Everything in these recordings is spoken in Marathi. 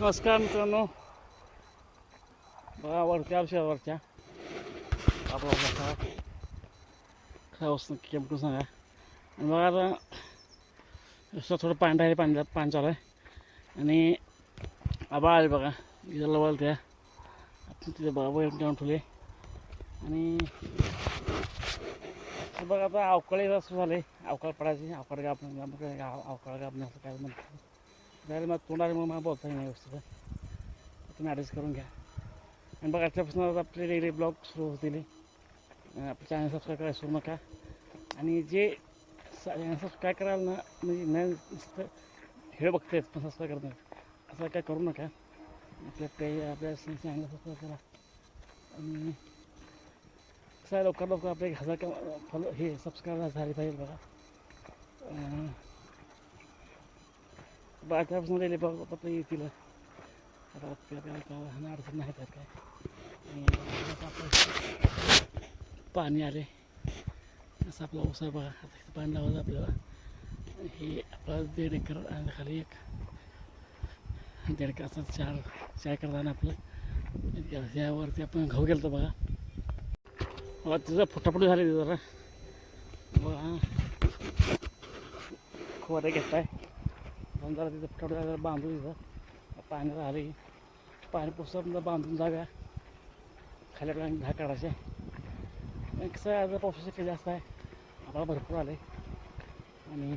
नमस्कार मित्रांनो. बघा वरच्या वरच्या. आपला बघा काय वस्तू केमकून सांगा. आणि बघा आता थोडं पाणी राहिले पाणी पाणी चालू आहे. आणि आबा आले बघा. इथं लवल त्या. आपण तिथे बघा वैर जाऊन ठेवले. आणि बघा आता अवकाळी असं झाले अवकाळ पडायची अवकाळ गाव आपण अवकाळ गाव असं काय म्हणतात. नाही मग तोंडाने मग मला बोलता येईल व्यवस्थित. तुम्ही ॲडजस्ट करून घ्या. आणि बघा आजच्यापासून आपले डेली ब्लॉग सुरू होतील. आपलं चॅनल सबस्क्राईब करायला सुरू नका. आणि जे सबस्क्राईब कराल ना म्हणजे नाही नुसतं हे बघतेच पण सबस्क्राईब करत नाही असं काय करू नका. आपल्या पे आपल्या चॅनल सबस्क्राईब करा. आणि कसं आहे लवकर लवकर आपले हजार फॉलो हे सबस्क्राईब झाले पाहिजे बघा. अं, बाजारापासून गेले बघ आता येतील आता आपल्याला काय काय अडचण नाही त्यात काय. आपलं पाणी आले. असं आपला ओसा बघा आता इथं पाणी लावायचं आपल्याला. हे आपला दीड एकर आणि खाली एक दीड एकर असं चार चार करताना आपलं. यावरती आपण घाऊ गेलो होतो बघा. बघा तिथं फुटाफुटी झाली तिथं जरा. बघा. खोऱ्या घेताय पण जरा तिथं फटाफट जरा बांधून तिथं पाणी राहिले पाणी पुस्तक बांधून जाव्या खाल्याकडे आणि दहा काढायचे कसं आज आता पावसाचं काही जास्त आहे. आम्हाला भरपूर आले आणि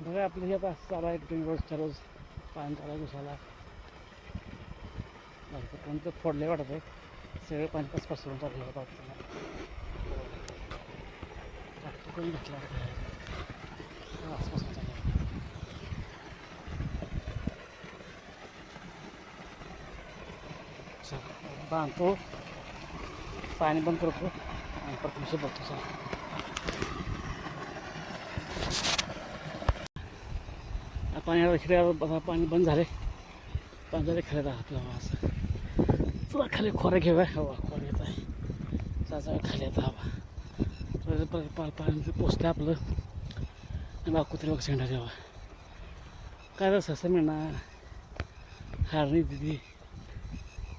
बघा आपलं हे आता चालू आहे तुम्ही रोजच्या रोज. पाणी चालू आहे दिवसाला बाकी कोणतं फोडले वाटत आहे सगळे पाणी पाच पसरून चालू आहे करून घेतला बांधतो. पाणी बंद करतो. आणि परत विषय बघतो चला पाणी पाणी बंद झाले पाणी झाले खाली आहात असं चला खाली खोऱ्या घेऊया. हवा खोऱ्या येत आहे. खाली येतं हवा. तर परत पोचतं आपलं. आणि बा कुत्रे बघ शेंडा जेव्हा काय तर ससं मिळणार हारणी दिदी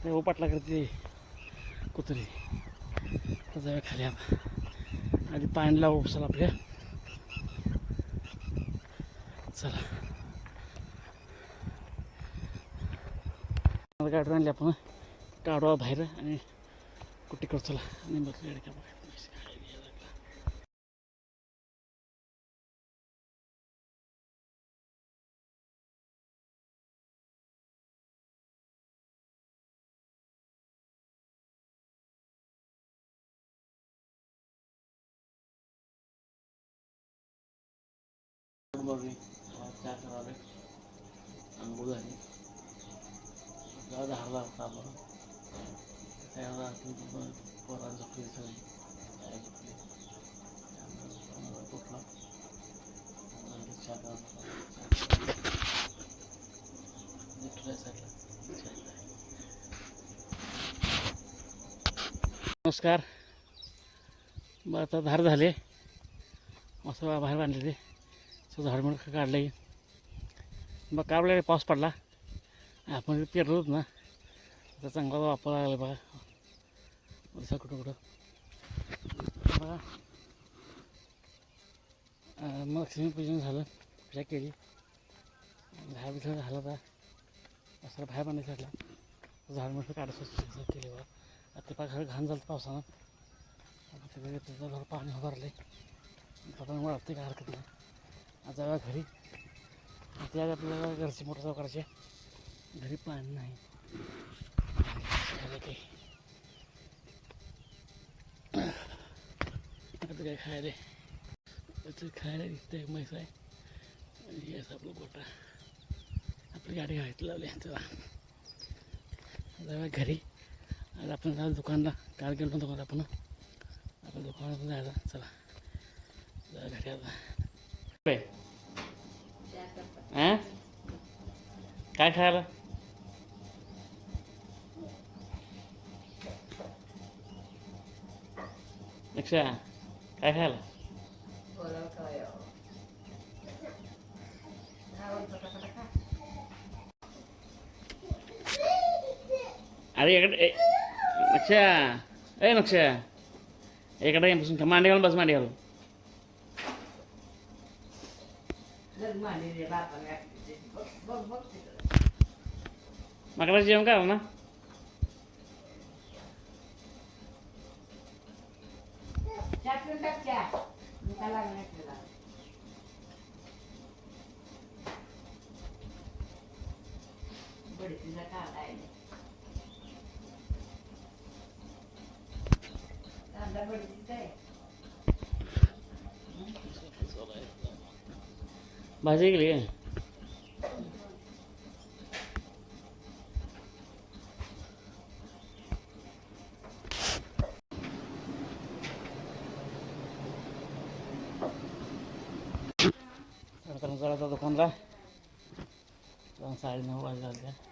ते हो पाटला करते. कुत्री. तर जाऊया खाली आता. आधी पाणी लावू चला आपल्या. चला. गाडी आणली आपण. काढवा बाहेर आणि कुठे करतो चला. आणि बघ गाडी का बघा चहा करावे? आंघोळ झाली हरला होता आपण. त्याला पोरा झोपली सगळी झोपली त्यामुळे चहा नमस्कार. मग आता धार झाले. मस्त बाहेर बांधले ते झाड म्हणून काढलं आहे मग काय पाऊस पडला. आपण पेरलोच ना. आता चांगला वापर लागला बघा. असं कुठं कुठं? बघा. अं, मग लक्ष्मीपूजन झालं. पूजा केली. झाड बिझा झालं होता असं बाहेर पाणी म्हटलं झाड म्हटलं काढायचं केली बघा. आता पा घर घाण झालं पावसानं. आता त्याचं घर पाणी उभारले आता वाढते का हरकत नाही. जाऊया घरी. त्या आपल्याला घरचे मोटर चालू घरी पाणी नाही. झालं ते. आता काय खायला त्याचं खायला दिसतं एक म्हैस आहे. आणि असं आपलं गोटा आपली गाडी घालत लावली चला. जाऊया घरी. आज आपण जाऊ दुकानला. काल गेलो दुकान दुकानात आपण. आपण दुकानातून जायचं. चला. जा घरी आता. Hai Khal. Next ya. Hai Khal. Ari ekat eh Naksha. Eh Naksha. Ekat ayam pesen ke mana dia kalau pas mandi kalau. Lagi mandi dia apa ya? Bok bok bok. माकडा जेवण करा ना भाजी गेली करायचा दुकानला साडे नऊ वाजले